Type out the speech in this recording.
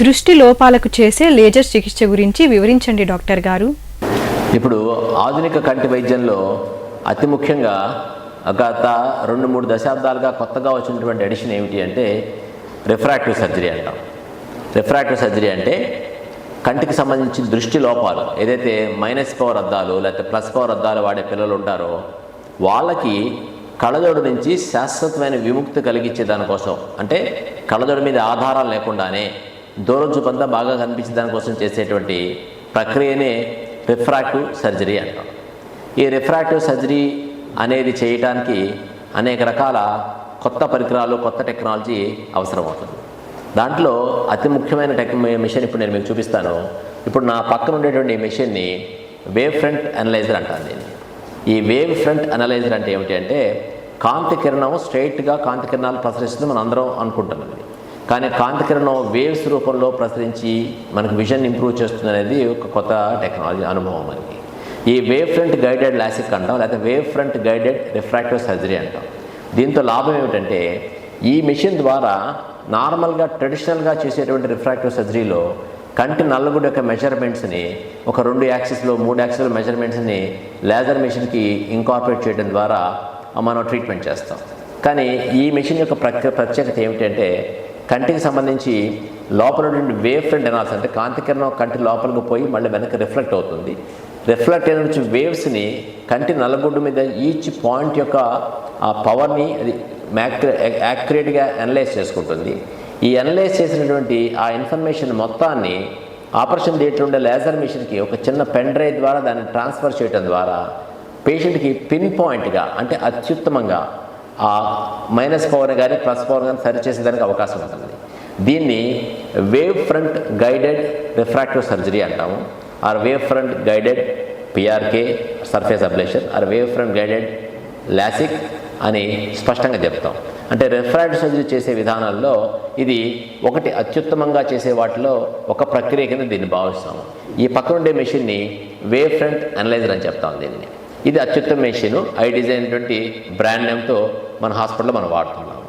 దృష్టి లోపాలకు చేసే లేజర్ చికిత్స గురించి వివరించండి డాక్టర్ గారు. ఇప్పుడు ఆధునిక కంటి వైద్యంలో అతి ముఖ్యంగా గత రెండు మూడు దశాబ్దాలుగా కొత్తగా వచ్చినటువంటి ఎడిషన్ ఏమిటి అంటే రిఫ్రాక్టివ్ సర్జరీ అంటాం. రిఫ్రాక్టివ్ సర్జరీ అంటే కంటికి సంబంధించిన దృష్టి లోపాలు ఏదైతే మైనస్ పవర్ అద్దాలు లేకపోతే ప్లస్ పవర్ అద్దాలు వాడే పిల్లలు ఉంటారో వాళ్ళకి కళ్ళజోడు నుంచి శాశ్వతమైన విముక్తి కలిగించే దానికోసం. అంటే కళ్ళజోడు మీద ఆధారాలు లేకుండానే దూరం చూపంతా బాగా కనిపించే దానికోసం చేసేటువంటి ప్రక్రియనే రిఫ్రాక్టివ్ సర్జరీ అంటాం. ఈ రిఫ్రాక్టివ్ సర్జరీ అనేది చేయటానికి అనేక రకాల కొత్త పరికరాలు కొత్త టెక్నాలజీ అవసరం అవుతుంది దాంట్లో అతి ముఖ్యమైన టెక్ మిషన్ ఇప్పుడు నేను మీకు చూపిస్తాను. ఇప్పుడు నా పక్కన ఉండేటువంటి ఈ మిషన్ని వేవ్ ఫ్రంట్ అనలైజర్ అంటాను దీన్ని ఈ వేవ్ ఫ్రంట్ అనలైజర్ అంటే ఏమిటి అంటే కాంతి కిరణం స్ట్రైట్గా కాంతి కిరణాలు ప్రసరిస్తుంది మనం అందరం అనుకుంటామండి కానీ కాంతి కిరణం వేవ్స్ రూపంలో ప్రసరించి మనకు విజన్ ఇంప్రూవ్ చేస్తుంది అనేది ఒక కొత్త టెక్నాలజీ అనుభవం మనకి. ఈ వేవ్ ఫ్రంట్ గైడెడ్ లాసిక్ అంటాం లేకపోతే wave front guided refractive surgery అంటాం. దీంతో లాభం ఏమిటంటే ఈ మిషన్ ద్వారా నార్మల్గా ట్రెడిషనల్గా చేసేటువంటి రిఫ్రాక్టివ్ సర్జరీలో కంటి నల్లగుడి యొక్క మెజర్మెంట్స్ని ఒక రెండు యాక్సిస్లో మూడు యాక్సిస్లో మెజర్మెంట్స్ని లేజర్ మిషన్కి ఇంకార్పొరేట్ చేయడం ద్వారా మనం ట్రీట్మెంట్ చేస్తాం. కానీ ఈ మిషన్ యొక్క ప్రత్యేక ప్రత్యేకత ఏమిటంటే కంటికి సంబంధించి లోపల నుండి వేవ్ ఫ్రంట్ ఎనాల్స్ అంటే కాంతికిరణం కంటి లోపలికి పోయి మళ్ళీ వెనక్కి రిఫ్లెక్ట్ అవుతుంది. రిఫ్లెక్ట్ అయిన నుంచి వేవ్స్ని కంటి నల్లగుడ్డు మీద ఈచ్ పాయింట్ యొక్క ఆ పవర్ని అది మ్యాక్ యాక్యురేట్గా అనలైజ్ చేసుకుంటుంది. ఈ అనలైజ్ చేసినటువంటి ఆ ఇన్ఫర్మేషన్ మొత్తాన్ని ఆపరేషన్ థియేటర్ ఉండే లేజర్ మిషన్కి ఒక చిన్న పెన్ డ్రైవ్ ద్వారా దాన్ని ట్రాన్స్ఫర్ చేయడం ద్వారా పేషెంట్కి పిన్ పాయింట్గా అంటే అత్యుత్తమంగా ఆ మైనస్ పవర్ కానీ ప్లస్ పవర్ కానీ సరి చేసేదానికి అవకాశం ఉంటుంది. దీన్ని wave front guided refractive surgery అంటాము. Or wave front guided PRK surface ablation or wave front guided LASIK అని స్పష్టంగా చెప్తాం. అంటే రిఫ్రాక్టివ్ సర్జరీ చేసే విధానాల్లో ఇది ఒకటి అత్యుత్తమంగా చేసే వాటిలో ఒక ప్రక్రియ కింద దీన్ని భావిస్తాము. ఈ పక్కన ఉండే మెషిన్ని వేవ్ ఫ్రంట్ అనలైజర్ అని చెప్తాం దీన్ని. ఇది అత్యుత్తమ మెషిన్. ఐ డిజైన్ అటువంటి బ్రాండ్ నేమ్తో మన హాస్పిటల్లో మనం వాడుతున్నాం.